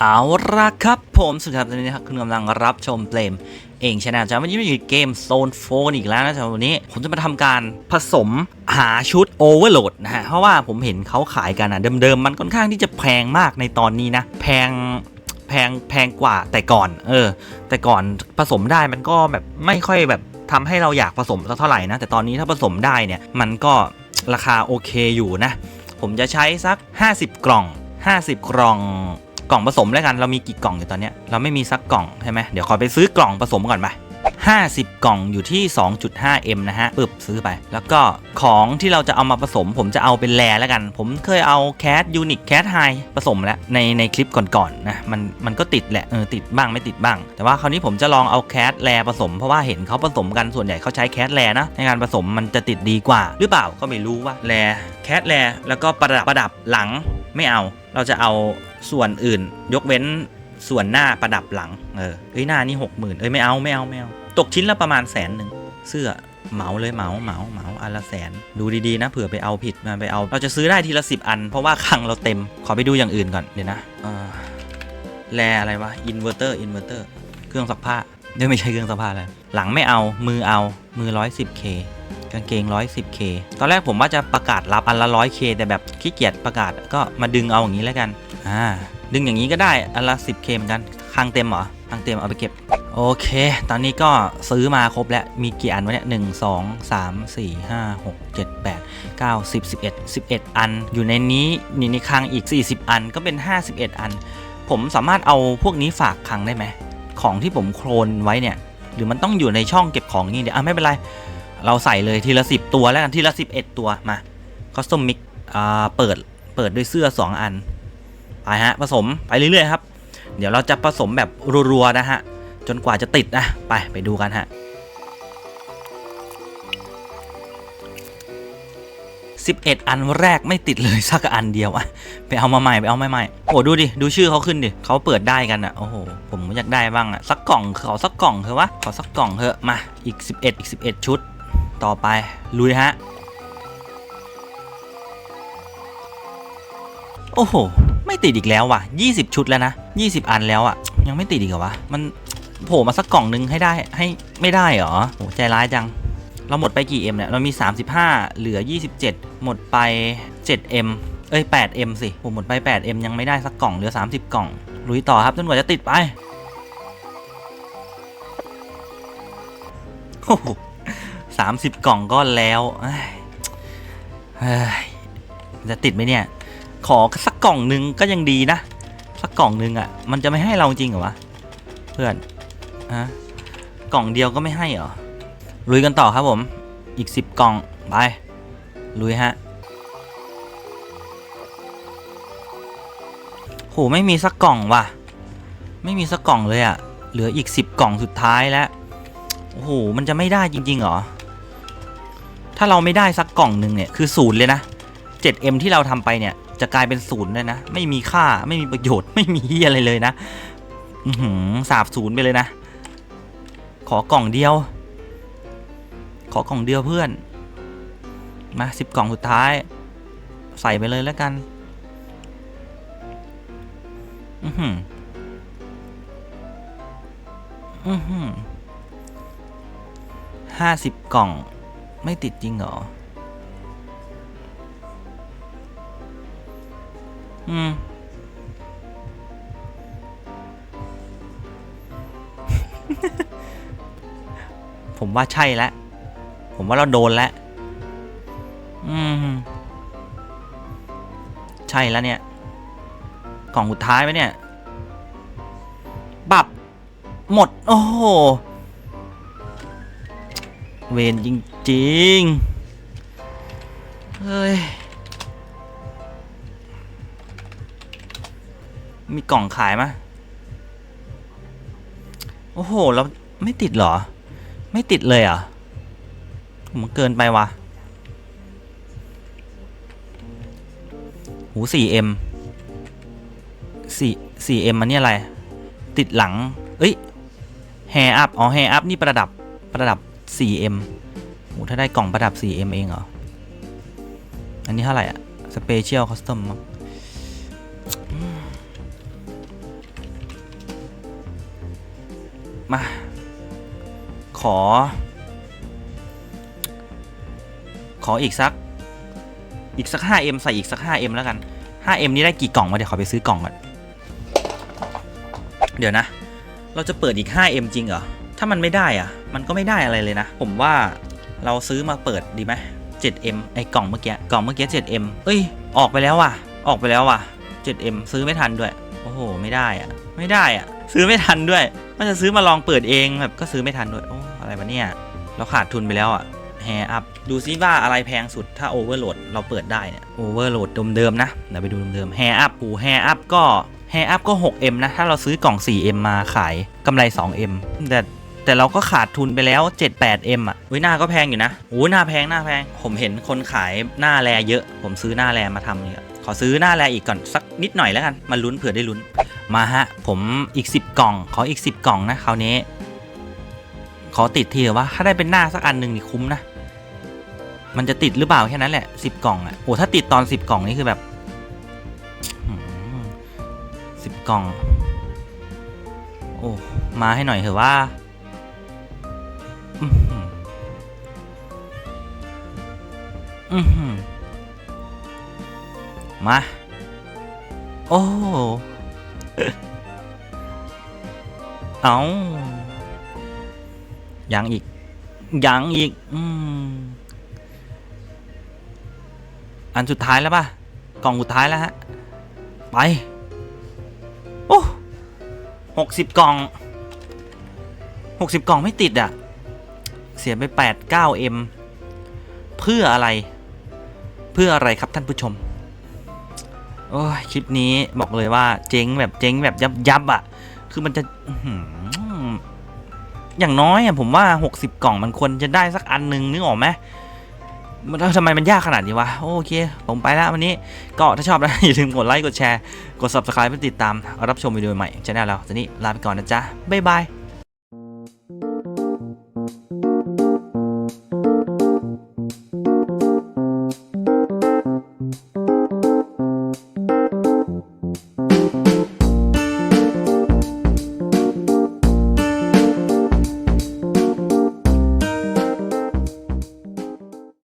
เอาละครับผมสุดท้ายตอนนี้นะครับคุณกำลังรับชมเปลมเองชนะจ๊ะวันนี้มาอยู่เกมโซนโฟนอีกแล้วนะจ๊ะวันนี้ผมจะมาทำการผสมหาชุดโอเวอร์โหลดนะฮะเพราะว่าผมเห็นเขาขายกันอะเดิมๆมันค่อนข้างที่จะแพงมากในตอนนี้นะ แพงแพงแพงกว่าแต่ก่อน เออ แต่ก่อนผสมได้มันก็แบบไม่ค่อยแบบทำให้เราอยากผสมสักเท่าไหร่นะแต่ตอนนี้ถ้าผสมได้เนี่ยมันก็ราคาโอเคอยู่นะ ผมจะใช้สัก 50 กล่อง 50 กล่อง กล่องผสมแล้วกันเรามีกี่กล่องอยู่ตอนนี้เราไม่มีสักกล่องใช่ไหมเดี๋ยวขอไปซื้อกล่องผสมก่อนไป50 กล่องอยู่ที่ 2.5M นะฮะปึ๊บซื้อไป แล้วก็ของที่เราจะเอามาผสม ผมจะเอาเป็นแรแล้วกัน ผมเคยเอาแคสยูนิคแคสไฮผสมแล้วในในคลิปก่อนๆนะมันมันก็ติดแหละเออติดบ้างไม่ติดบ้าง แต่ว่าคราวนี้ผมจะลองเอาแคสแรผสม เพราะว่าเห็นเขาผสมกันส่วนใหญ่เขาใช้แคสแรนะในการผสมมันจะติดดีกว่า หรือเปล่าก็ไม่รู้ว่าแรแคสแรแล้วก็ประดับประดับหลัง ไม่เอาเราจะเอาส่วนอื่น ยกเว้นส่วนหน้าประดับหลัง เออเอ้ยหน้านี่หกหมื่นเอ้ยไม่เอาไม่เอาไม่เอา ตกชิ้นละประมาณแสนหนึ่งเสื้อเหมาเลยเหมาเหมาเหมาอันละแสน ดูดีๆนะเผื่อไปเอาผิดมาไปเอา เราจะซื้อได้ทีละสิบอัน เพราะว่าคลังเราเต็ม ขอไปดูอย่างอื่นก่อนเดี๋ยวนะออแลอะไรวะอินเวอร์เตอร์อินเวอร์เตอร์เครื่องซักผ้าเดี๋ยวไม่ใช่เครื่องซักผ้าเลยหลังไม่เอามือเอามือ 110k กางเกง 110k ตอนแรกผมว่าจะประกาศรับอันละ 100k แต่แบบขี้เกียจประกาศก็มาดึงเอาอย่างนี้แล้วกัน อ่า ดึงอย่างนี้ก็ได้อันละ 10k เหมือนกันคลังเต็มเหรอคลังเต็มเอาไปเก็บ โอเค ตอนนี้ก็ซื้อมาครบแล้ว มีกี่อันวะเนี่ยหนึ่งสองสามสี่ห้าหกเจ็ดแปดเก้าสิบสิบเอ็ดสิบเอ็ดอัน อยู่ในนี้นี่ในคลังอีก 40 อันก็เป็น51อัน ผมสามารถเอาพวกนี้ฝากคลังได้ไหมของที่ผมโคลนไว้เนี่ยหรือมันต้องอยู่ในช่องเก็บของนี่เดี๋ยวอะไม่เป็นไร เราใส่เลยทีละ10ตัวแล้วกันทีละ11ตัวมาคอสตอมมิกอ่าเปิดเปิดด้วยเสื้อ2อันไปฮะผสมไปเรื่อยๆครับ เดี๋ยวเราจะผสมแบบรัวๆนะฮะจนกว่าจะติดนะไปไปดูกันฮะ11 อันแรกไม่ติดเลยสักอันเดียวอะไปเอามาใหม่ไปเอามาใหม่โอ้ดูดิดูชื่อเขาขึ้นดิเขาเปิดได้กันอะโอ้โหผมอยากได้บ้างอะสักกล่องขอสักกล่องเถอะวะขอสักกล่องเถอะมาอีก 11 อีก 11 ชุด ต่อไป ลุยฮะ โอ้โห ไม่ติดอีกแล้วว่ะ 20 ชุดแล้วนะ 20 อันแล้วอะยังไม่ติดอีกเหรอวะ มันโผล่มาสักกล่องนึงให้ได้ให้ไม่ได้เหรอโหใจร้ายจัง เราหมดไปกี่ M เนี่ย เรามี 35 เหลือ 27 หมดไป 7M เอ้ย 8M สิ ผมหมดไป 8M ยังไม่ได้สักกล่อง เหลือ 30 กล่อง ลุยต่อครับจนกว่าจะติดไปโอ้โห สามสิบกล่องก็แล้วเอ้ยจะติดไหมเนี่ย ขอสักกล่องหนึงก็ยังดีนะ สักกล่องหนึงอะ่ะ มันจะไม่ให้เราจริงเหรอวะ เพื่อนฮะกล่องเดียวก็ไม่ให้เหรอ ลุยกันต่อครับผม อีกสิบกล่อง ไป ลุยฮะโหไม่มีสักกล่องว่ะ ไม่มีสักกล่องเลยอะ่ะ เหลืออีกสิบกล่องสุดท้ายแล้ว โอ้โห มันจะไม่ได้จริงๆเหรอ ถ้าเราไม่ได้สักกล่องหนึ่งเนี่ยคือศูนย์เลยนะ 7M ที่เราทำไปเนี่ยจะกลายเป็นศูนย์เลยนะ ไม่มีค่าไม่มีประโยชน์ไม่มีเฮียอะไรเลยนะอือหือสาบศูนย์ไปเลยนะ ขอกล่องเดียว ขอกล่องเดียวเพื่อน มาสิบกล่องสุดท้าย ใส่ไปเลยแล้วกันอือหืออือหือห้าสิบกล่อง ไม่ติดจริงเหรอ อืม ผมว่าใช่แล้ว ผมว่าเราโดนแล้ว อืม ใช่แล้วเนี่ย กล่องสุดท้ายไหมเนี่ย บับ หมด โอ้โห เวนจริง ๆเฮ้ย มีกล่องขายไหมโอ้โห แล้วไม่ติดเหรอ ไม่ติดเลยเหรอะมันเกินไปวะหู 4M 4 4M มันนี่อะไร ติดหลัง เอ้ยแฮอัพ อ๋อแฮอัพ นี่ประดับ ประดับ 4M โหถ้าได้กล่องประดับ 4M เองเหรอ อันนี้เท่าไหร่อะ Special Custom มั้งมา ขอ ขออีกสัก อีกสัก 5M ใส่อีกสัก 5M แล้วกัน 5M นี้ได้กี่กล่องมาเดี๋ยวขอไปซื้อกล่องก่อน เดี๋ยวนะ เราจะเปิดอีก 5M จริงเหรอ ถ้ามันไม่ได้อะมันก็ไม่ได้อะไรเลยนะ ผมว่า เราซื้อมาเปิดดีไหม 7M ไอ้กล่องเมื่อกี้ กล่องเมื่อกี้ 7M เอ้ย ออกไปแล้วว่ะ ออกไปแล้วว่ะ 7M ซื้อไม่ทันด้วย โอ้โห ไม่ได้อะไม่ได้อะซื้อไม่ทันด้วย มันจะซื้อมาลองเปิดเองแบบก็ซื้อไม่ทันด้วย โอ้ อะไรวะเนี่ย เราขาดทุนไปแล้วอะแฮอัพ ดูซิว่าอะไรแพงสุด ถ้าโอเวอร์โหลดเราเปิดได้เนี่ยโอเวอร์โหลดเดิมๆนะ เดี๋ยวไปดูเดิมๆแฮอัพปูแฮอัพก็แฮอัพก็ 6M นะ ถ้าเราซื้อกล่อง 4M มาขายกำไร 2M แต่ แต่เราก็ขาดทุนไปแล้ว 7-8M อะวิหน้าก็แพงอยู่นะโอ้หน้าแพงหน้าแพง ผมเห็นคนขายหน้าแรเยอะ ผมซื้อหน้าแรมาทำเนี่ยขอซื้อหน้าแรอีกก่อนสักนิดหน่อยแล้วกันมาลุ้นเผื่อได้ลุ้น มาฮะ ผมอีก 10 กล่อง ขออีก 10 กล่องนะคราวนี้ ขอติดทีเถอะว่าถ้าได้เป็นหน้าสักอันหนึ่งนี่คุ้มนะ มันจะติดหรือเปล่าแค่นั้นแหละ 10 กล่องอะโอ้ถ้าติดตอน 10 กล่องนี่คือแบบสิบกล่อง โอ้มาให้หน่อยเถอะว่า อือหือมา โอ้ เอายังอีก ยังอีก อืม อันสุดท้ายแล้วป่ะ กล่องสุดท้ายแล้วฮะ ไป โอ้หกสิบกล่องหกสิบกล่องไม่ติดอะ เสียไปแปดเก้าเอ็มเพื่ออะไร เพื่ออะไรครับท่านผู้ชมโอ้ยคลิปนี้บอกเลยว่าเจ๊งแบบเจ๊งแบบยับยับอะ คือมันจะอย่างน้อยอะผมว่า 60 กล่องมันควรจะได้สักอันหนึงนึกออกไหมมันทำไมมันยากขนาดนี้วะ โอเค ผมไปแล้ววันนี้ ก็ถ้าชอบนะอย่าลืมกดไลค์ กดแชร์ กด subscribe เพื่อติดตาม รับชมวิดีโอใหม่ช anel เราทีนี้ลาไปก่อนนะจ๊ะ บ๊ายบาย